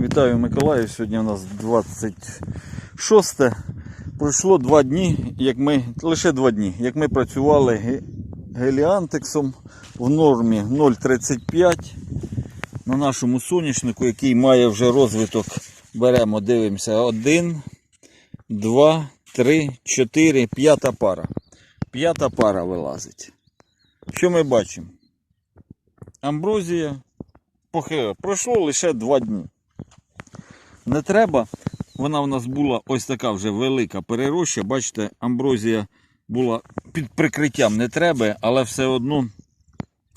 Вітаю Миколаїв. Сьогодні у нас 26. Пройшло два дні, як ми, лише два дні, як ми працювали геліантексом в нормі 0,35 на нашому соняшнику, який має вже розвиток. Беремо, дивимося. Один, два, три, чотири, п'ята пара. П'ята пара вилазить. Що ми бачимо? Амброзія похила. Пройшло лише два дні. Не треба. Вона у нас була ось така вже велика перероща. Бачите, амброзія була під прикриттям не треба, але все одно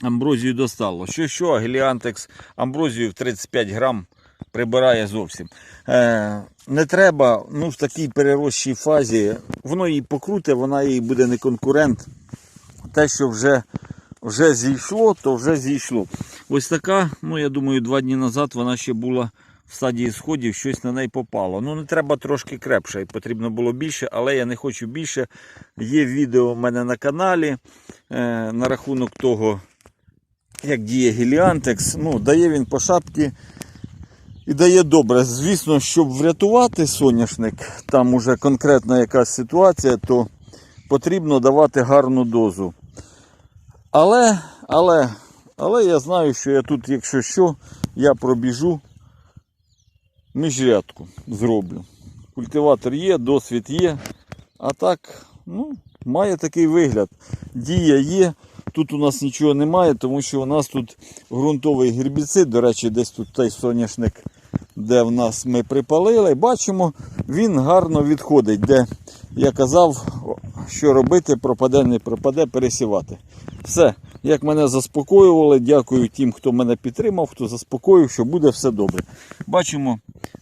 амброзію достало. Що, що, геліантекс амброзію в 35 грам прибирає зовсім. Е, не треба, ну в такій перерощій фазі, воно її покруте, вона їй буде не конкурент. Те, що вже, вже зійшло, то вже зійшло. Ось така, ну я думаю, два дні назад вона ще була в стадії сходів, щось на неї попало. Ну, не треба трошки крепше, потрібно було більше, але я не хочу більше. Є відео в мене на каналі е, на рахунок того, як діє Геліантекс. Ну, дає він по шапці і дає добре. Звісно, щоб врятувати соняшник, там уже конкретна якась ситуація, то потрібно давати гарну дозу. Але, але, але я знаю, що я тут, якщо що, я пробіжу міжрядку зроблю. Культиватор є, досвід є. А так, ну, має такий вигляд. Дія є. Тут у нас нічого немає, тому що у нас тут ґрунтовий гербіцид. До речі, десь тут той соняшник, де в нас ми припалили. Бачимо, він гарно відходить. Де я казав, що робити, пропаде, не пропаде, пересівати. Все, як мене заспокоювали, дякую тим, хто мене підтримав, хто заспокоїв, що буде все добре. Бачимо,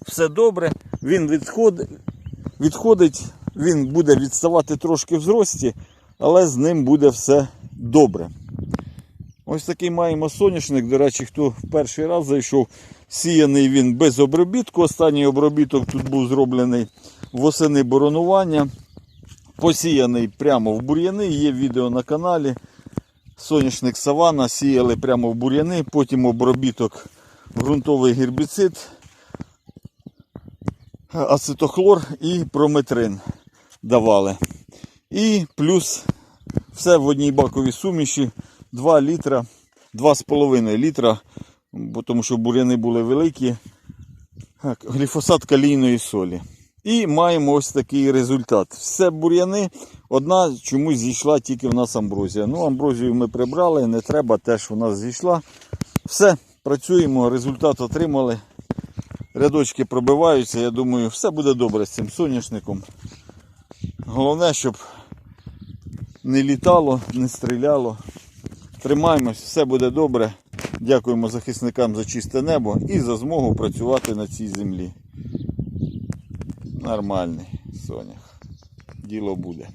все добре. Він відходить, відходить, він буде відставати трошки в зрості, але з ним буде все добре. Ось такий маємо соняшник. До речі, хто в перший раз зайшов, сіяний він без обробітку. Останній обробіток тут був зроблений восени боронування. Посіяний прямо в бур'яни. Є відео на каналі. Соняшник савана сіяли прямо в бур'яни, потім обробіток ґрунтовий гербіцид, ацетохлор і прометрин давали. І плюс все в одній баковій суміші 2 літра, 2,5 літра, тому що бур'яни були великі. Гліфосат калійної солі. І маємо ось такий результат. Все бур'яни, одна чомусь зійшла тільки в нас амброзія. Ну, амброзію ми прибрали, не треба, теж у нас зійшла. Все, працюємо, результат отримали. Рядочки пробиваються, я думаю, все буде добре з цим соняшником. Головне, щоб не літало, не стріляло. Тримаємось, все буде добре. Дякуємо захисникам за чисте небо і за змогу працювати на цій землі. Нормальний сонях. Діло буде.